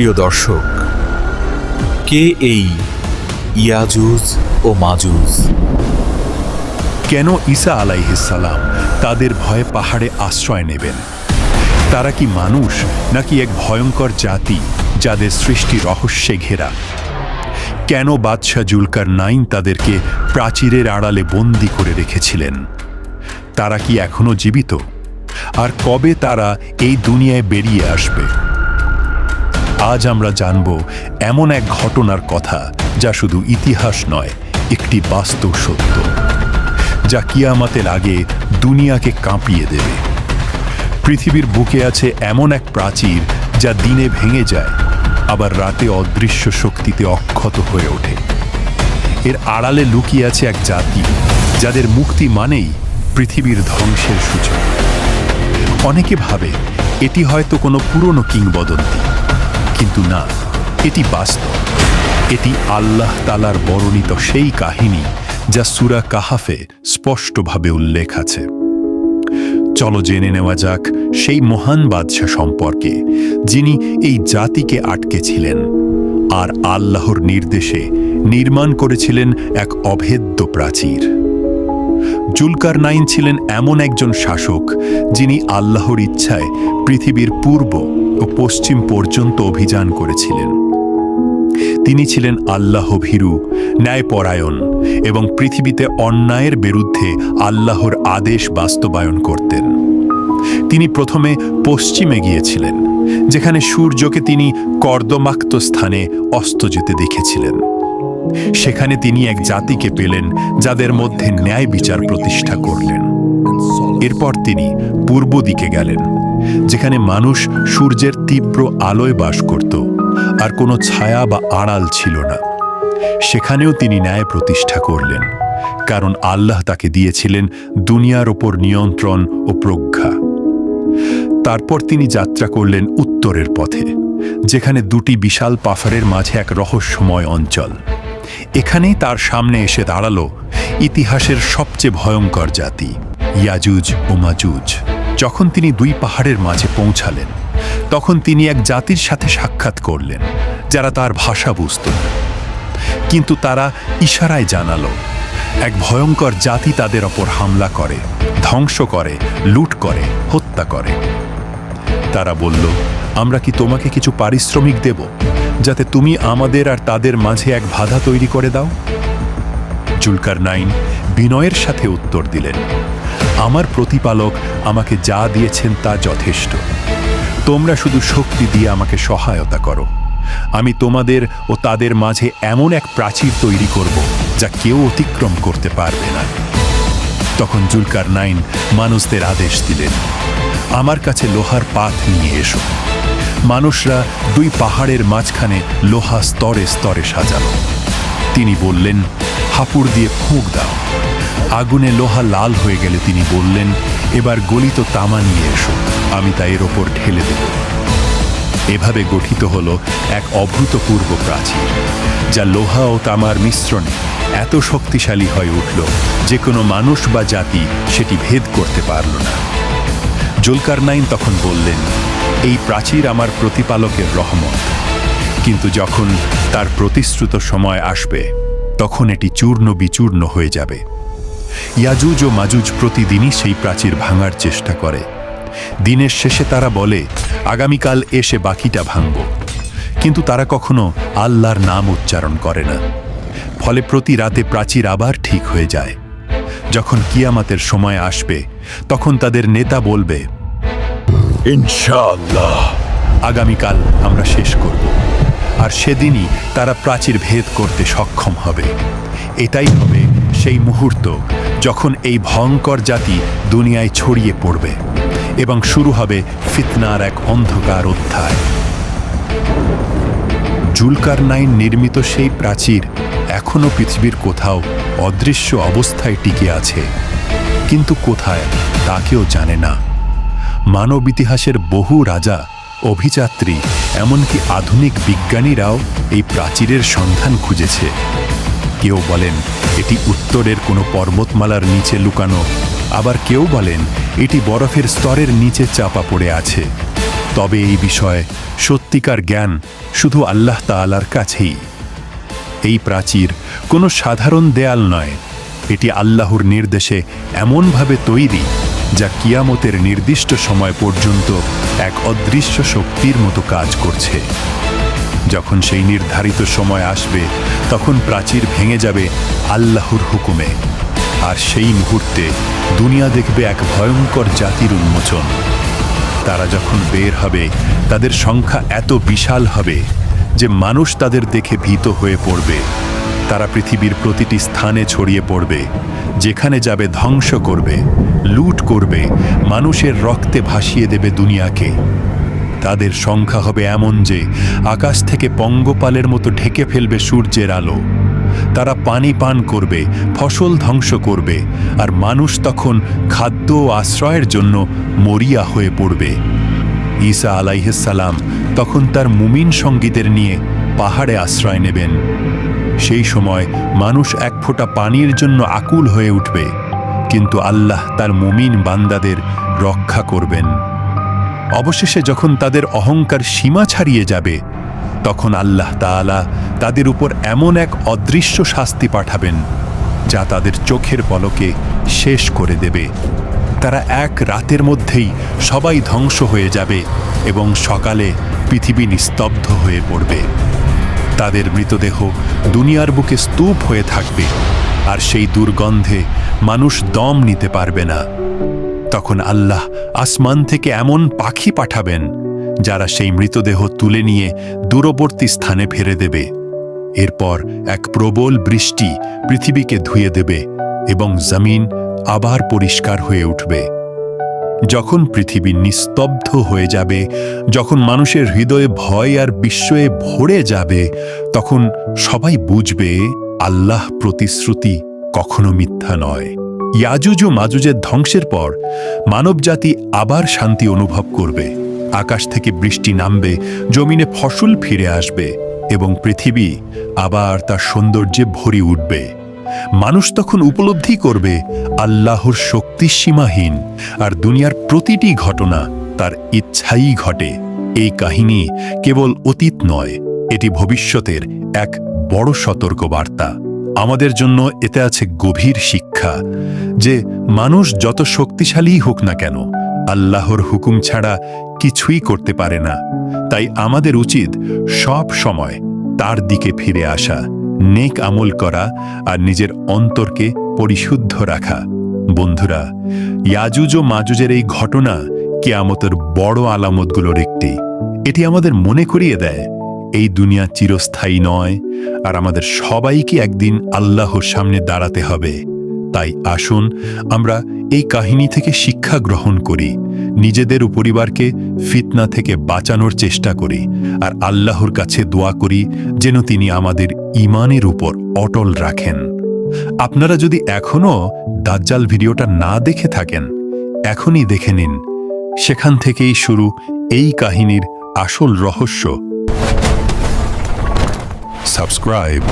প্রিয় দর্শক, কে এই ইয়াজুজ ও মাজুজ? কেন ঈসা আলাইহিসালাম তাদের ভয়ে পাহাড়ে আশ্রয় নেবেন? তারা কি মানুষ নাকি এক ভয়ঙ্কর জাতি যাদের সৃষ্টি রহস্যে ঘেরা? কেন বাদশাহ জুলকার নাইন তাদেরকে প্রাচীরের আড়ালে বন্দি করে রেখেছিলেন? তারা কি এখনও জীবিত? আর কবে তারা এই দুনিয়ায় বেরিয়ে আসবে? আজ আমরা জানব এমন এক ঘটনার কথা যা শুধু ইতিহাস নয়, একটি বাস্তব সত্য, যা কিয়ামাতের আগে দুনিয়াকে কাঁপিয়ে দেবে। পৃথিবীর বুকে আছে এমন এক প্রাচীর যা দিনে ভেঙে যায়, আবার রাতে অদৃশ্য শক্তিতে অক্ষত হয়ে ওঠে। এর আড়ালে লুকিয়ে আছে এক জাতি, যাদের মুক্তি মানেই পৃথিবীর ধ্বংসের সূচনা। অনেকে ভাবে এটি হয়তো কোনো পুরনো কিংবদন্তি কিন্তু না, এটি বাস্তব। এটি আল্লাহ তালার বর্ণিত সেই কাহিনী যা সুরা কাহাফে স্পষ্টভাবে উল্লেখ আছে। চলো জেনে নেওয়া যাক সেই মহান বাদশাহ সম্পর্কে, যিনি এই জাতিকে আটকেছিলেন আর আল্লাহর নির্দেশে নির্মাণ করেছিলেন এক অভেদ্য প্রাচীর। জুলকার নাইন ছিলেন এমন একজন শাসক যিনি আল্লাহর ইচ্ছায় পৃথিবীর পূর্ব ও পশ্চিম পর্যন্ত অভিযান করেছিলেন। তিনি ছিলেন আল্লাহ ভীরু, ন্যায়পরায়ণ এবং পৃথিবীতে অন্যায়ের বিরুদ্ধে আল্লাহর আদেশ বাস্তবায়ন করতেন। তিনি প্রথমে পশ্চিমে গিয়েছিলেন, যেখানে সূর্যকে তিনি কর্দমাক্ত স্থানে অস্ত যেতে দেখেছিলেন। সেখানে তিনি এক জাতিকে পেলেন যাদের মধ্যে ন্যায় বিচার প্রতিষ্ঠা করলেন। এরপর তিনি পূর্ব দিকে গেলেন। যেখানে মানুষ সূর্যের তীব্র আলোয় বাস করত, আর কোনো ছায়া বা আড়াল ছিল না। সেখানেও তিনি ন্যায় প্রতিষ্ঠা করলেন, কারণ আল্লাহ তাকে দিয়েছিলেন দুনিয়ার ওপর নিয়ন্ত্রণ ও প্রজ্ঞা। তারপর তিনি যাত্রা করলেন উত্তরের পথে, যেখানে দুটি বিশাল পাফারের মাঝে এক রহস্যময় অঞ্চল। এখানেই তার সামনে এসে দাঁড়াল ইতিহাসের সবচেয়ে ভয়ঙ্কর জাতি, ইয়াজুজ ও মাজুজ। যখন তিনি দুই পাহাড়ের মাঝে পৌঁছালেন, তখন তিনি এক জাতির সাথে সাক্ষাৎ করলেন, যারা তার ভাষা বুঝত। কিন্তু তারা ইশারায় জানালো, এক ভয়ঙ্কর জাতি তাদের ওপর হামলা করে, ধ্বংস করে, লুট করে, হত্যা করে। তারা বলল, আমরা কি তোমাকে কিছু পারিশ্রমিক দেব, যাতে তুমি আমাদের আর তাদের মাঝে এক বাধা তৈরি করে দাও? জুলকার নাইন বিনয়ের সাথে উত্তর দিলেন আমার প্রতিপালক আমাকে যা দিয়েছেন তা যথেষ্ট। তোমরা শুধু শক্তি দিয়ে আমাকে সহায়তা করো। আমি তোমাদের ও তাদের মাঝে এমন এক প্রাচীর তৈরি করব যা কেউ অতিক্রম করতে পারবে না। তখন জুলকার নাইন মানুষদের আদেশ দিলেন, আমার কাছে লোহার পাত নিয়ে এসো। মানুষরা দুই পাহাড়ের মাঝখানে লোহা স্তরে স্তরে সাজানো তিনি বললেন হাপুড় দিয়ে ফুঁক দাও। আগুনে লোহা লাল হয়ে গেলে তিনি বললেন, এবার গলিত তামা নিয়ে এসো, আমি তা এর ওপর ঢেলে দেব। এভাবে গঠিত হল এক অভূতপূর্ব প্রাচীর, যা লোহা ও তামার মিশ্রণে এত শক্তিশালী হয়ে উঠল যে কোনো মানুষ বা জাতি সেটি ভেদ করতে পারল না। জুলকার নাইন তখন বললেন, এই প্রাচীর আমার প্রতিপালকের রহমত। কিন্তু যখন তার প্রতিশ্রুত সময় আসবে, তখন এটি চূর্ণ বিচূর্ণ হয়ে যাবে। ইয়াজুজ ও মাজুজ প্রতিদিনই সেই প্রাচীর ভাঙার চেষ্টা করে। দিনের শেষে তারা বলে, আগামীকাল এসে বাকিটা ভাঙব। কিন্তু তারা কখনো আল্লাহর নাম উচ্চারণ করে না। ফলে প্রতি রাতে প্রাচীর আবার ঠিক হয়ে যায়। যখন কিয়ামাতের সময় আসবে, তখন তাদের নেতা বলবে, ইনশাআল্লাহ, আগামীকাল আমরা শেষ করব। আর সেদিনই তারা প্রাচীর ভেদ করতে সক্ষম হবে। এটাই হবে সেই মুহূর্ত যখন এই ভয়ঙ্কর জাতি দুনিয়ায় ছড়িয়ে পড়বে এবং শুরু হবে ফিতনার এক অন্ধকার অধ্যায়। জুলকার নাইন নির্মিত সেই প্রাচীর এখনও পৃথিবীর কোথাও অদৃশ্য অবস্থায় টিকে আছে। কিন্তু কোথায় তা কেউ জানে না। মানব ইতিহাসের বহু রাজা, অভিযাত্রী, এমনকি আধুনিক বিজ্ঞানীরাও এই প্রাচীরের সন্ধান খুঁজেছে। কেউ বলেন, এটি উত্তরের কোনো পর্বতমালার নিচে লুকানো। আবার কেউ বলেন, এটি বরফের স্তরের নিচে চাপা পড়ে আছে। তবে এই বিষয়ে সত্যিকার জ্ঞান শুধু আল্লাহ তাআলার কাছেই। এই প্রাচীর কোনো সাধারণ দেয়াল নয়, এটি আল্লাহর নির্দেশে এমনভাবে তৈরি যা কিয়ামতের নির্দিষ্ট সময় পর্যন্ত এক অদৃশ্য শক্তির মতো কাজ করছে। যখন সেই নির্ধারিত সময় আসবে, তখন প্রাচীর ভেঙে যাবে আল্লাহর হুকুমে। আর সেই মুহূর্তে দুনিয়া দেখবে এক ভয়ঙ্কর জাতির উন্মোচন। তারা যখন বের হবে, তাদের সংখ্যা এত বিশাল হবে যে মানুষ তাদের দেখে ভীত হয়ে পড়বে। তারা পৃথিবীর প্রতিটি স্থানে ছড়িয়ে পড়বে, যেখানে যাবে ধ্বংস করবে, লুট করবে, মানুষের রক্তে ভাসিয়ে দেবে দুনিয়াকে। তাদের সংখ্যা হবে এমন যে আকাশ থেকে পঙ্গপালের মতো ঢেকে ফেলবে সূর্যের আলো। তারা পানি পান করবে, ফসল ধ্বংস করবে, আর মানুষ তখন খাদ্য ও আশ্রয়ের জন্য মরিয়া হয়ে পড়বে। ঈসা আলাইহিসাল্লাম তখন তার মুমিন সঙ্গীদের নিয়ে পাহাড়ে আশ্রয় নেবেন। সেই সময় মানুষ এক ফোঁটা পানির জন্য আকুল হয়ে উঠবে, কিন্তু আল্লাহ তার মুমিন বান্দাদের রক্ষা করবেন। অবশেষে যখন তাদের অহংকার সীমা ছাড়িয়ে যাবে, তখন আল্লাহ তাআলা তাদের উপর এমন এক অদৃশ্য শাস্তি পাঠাবেন, যা তাদের চোখের পলকে শেষ করে দেবে। তারা এক রাতের মধ্যেই সবাই ধ্বংস হয়ে যাবে এবং সকালে পৃথিবী নিস্তব্ধ হয়ে পড়বে। তাদের মৃতদেহ দুনিয়ার বুকে স্তূপ হয়ে থাকবে, আর সেই দুর্গন্ধে মানুষ দম নিতে পারবে না। তখন আল্লাহ আসমান থেকে এমন পাখি পাঠাবেন, যারা সেই মৃতদেহ তুলে নিয়ে দূরবর্তী স্থানে ফেলে দেবে। এরপর এক প্রবল বৃষ্টি পৃথিবীকে ধুয়ে দেবে এবং জমিন আবার পরিষ্কার হয়ে উঠবে। যখন পৃথিবী নিস্তব্ধ হয়ে যাবে, যখন মানুষের হৃদয়ে ভয় আর বিস্ময়ে ভরে যাবে, তখন সবাই বুঝবে আল্লাহ প্রতিশ্রুতি কখনো মিথ্যা নয়। ইয়াজুজ ও মাজুজের ধ্বংসের পর মানবজাতি আবার শান্তি অনুভব করবে। আকাশ থেকে বৃষ্টি নামবে, জমিনে ফসল ফিরে আসবে এবং পৃথিবী আবার তার সৌন্দর্যে ভরি উঠবে। মানুষ তখন উপলব্ধি করবে, আল্লাহর শক্তি সীমাহীন আর দুনিয়ার প্রতিটি ঘটনা তার ইচ্ছাই ঘটে। এই কাহিনী কেবল অতীত নয়, এটি ভবিষ্যতের এক বড় সতর্ক বার্তা আমাদের জন্য এতে আছে গভীর শিক্ষা যে মানুষ যত শক্তিশালী হোক না কেন, আল্লাহর হুকুম ছাড়া কিছুই করতে পারে না। তাই আমাদের উচিত সব সময় তার দিকে ফিরে আসা, নেক আমল করা আর নিজের অন্তরকে পরিশুদ্ধ রাখা। বন্ধুরা, ইয়াজুজ ও মাজুজের এই ঘটনা কেয়ামতের বড় আলামতগুলোর একটি। এটি আমাদের মনে করিয়ে দেয় এই দুনিয়া চিরস্থায়ী নয়, আর আমাদের সবাইকে একদিন আল্লাহর সামনে দাঁড়াতে হবে। তাই আসুন, আমরা এই কাহিনী থেকে শিক্ষা গ্রহণ করি, নিজেদের পরিবারকে ফিতনা থেকে বাঁচানোর চেষ্টা করি, আর আল্লাহর কাছে দোয়া করি যেন তিনি আমাদের ইমানের উপর অটল রাখেন। আপনারা যদি এখনও দাজ্জাল ভিডিওটা না দেখে থাকেন, এখনই দেখে নিন। সেখান থেকেই শুরু এই কাহিনীর আসল রহস্য। subscribe.